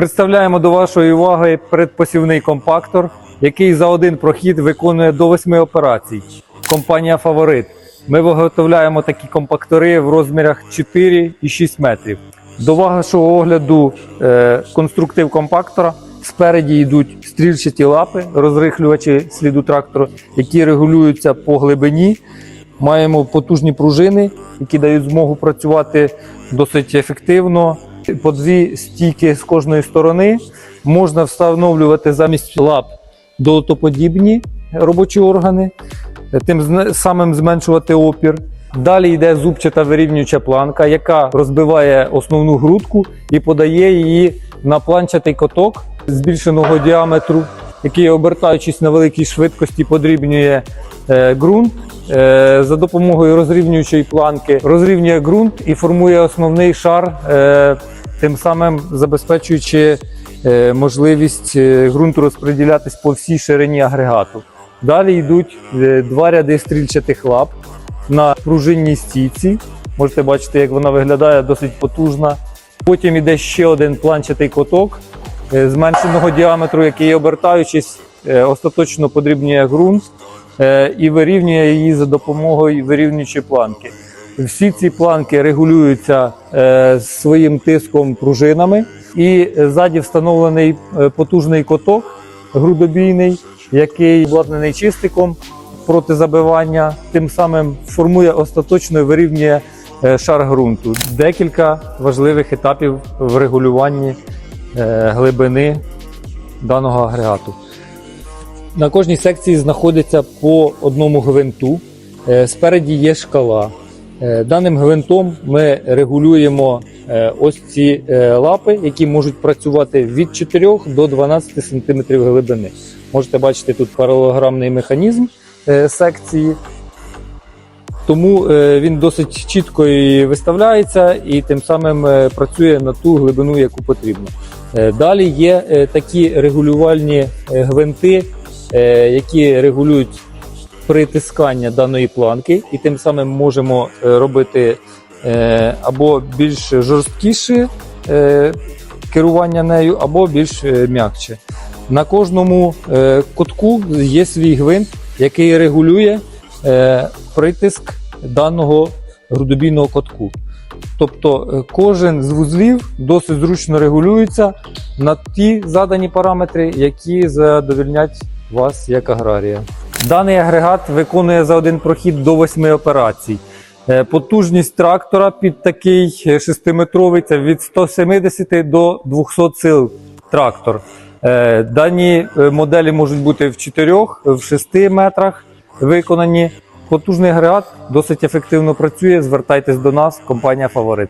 Представляємо до вашої уваги предпосівний компактор, який за один прохід виконує до 8 операцій. Компанія Фаворит. Ми виготовляємо такі компактори в розмірах 4 і 6 метрів. До вашого огляду е, конструктив компактора. Спереді йдуть стрільчаті лапи, розрихлювачі сліду трактору, які регулюються по глибині. Маємо потужні пружини, які дають змогу працювати досить ефективно. По дві стійки з кожної сторони можна встановлювати замість лап долотоподібні робочі органи, тим самим зменшувати опір. Далі йде зубчата вирівнююча планка, яка розбиває основну грудку і подає її на планчатий коток збільшеного діаметру, який, обертаючись на великій швидкості, подрібнює е, ґрунт. Е, за допомогою розрівнюючої планки розрівнює ґрунт і формує основний шар, е, тим самим забезпечуючи е, можливість е, ґрунту розподілятись по всій ширині агрегату. Далі йдуть е, два ряди стрільчатих лап на пружинній стійці. Можете бачити, як вона виглядає досить потужна. Потім йде ще один планчатий коток зменшеного діаметру, який, обертаючись, остаточно подрібнює ґрунт і вирівнює її за допомогою вирівнюючої планки. Всі ці планки регулюються е, своїм тиском пружинами, і ззаді встановлений е, потужний коток грудобійний, який обладнаний чистиком проти забивання, тим самим формує остаточно вирівнює е, шар ґрунту. Декілька важливих етапів в регулюванні глибини даного агрегату. На кожній секції знаходиться по одному гвинту. Спереді є шкала. Е, Даним гвинтом ми регулюємо е, ось ці е, лапи, які можуть працювати від 4 до 12 см глибини. Можете бачити тут паралелограмний механізм секції. Тому він досить чітко і виставляється і тим самим працює на ту глибину, яку потрібно. Далі є такі регулювальні гвинти, які регулюють притискання даної планки, і тим самим можемо е, робити е, або більш жорсткіше е, керування нею, або більш е, м'якче. На кожному кутку є свій гвинт, який регулює притиск даного грудобійного котку. Тобто кожен з вузлів досить зручно регулюється на ті задані параметри, які задовільнять вас як аграрія. Даний агрегат виконує за один прохід до 8 операцій. Е, Потужність трактора під такий 6-метровий це від 170 до 200 сил трактор. Е, Дані е, моделі можуть бути в 4, в 6 метрах виконані. Потужний агрегат досить ефективно працює. Звертайтесь до нас, компанія Фаворит.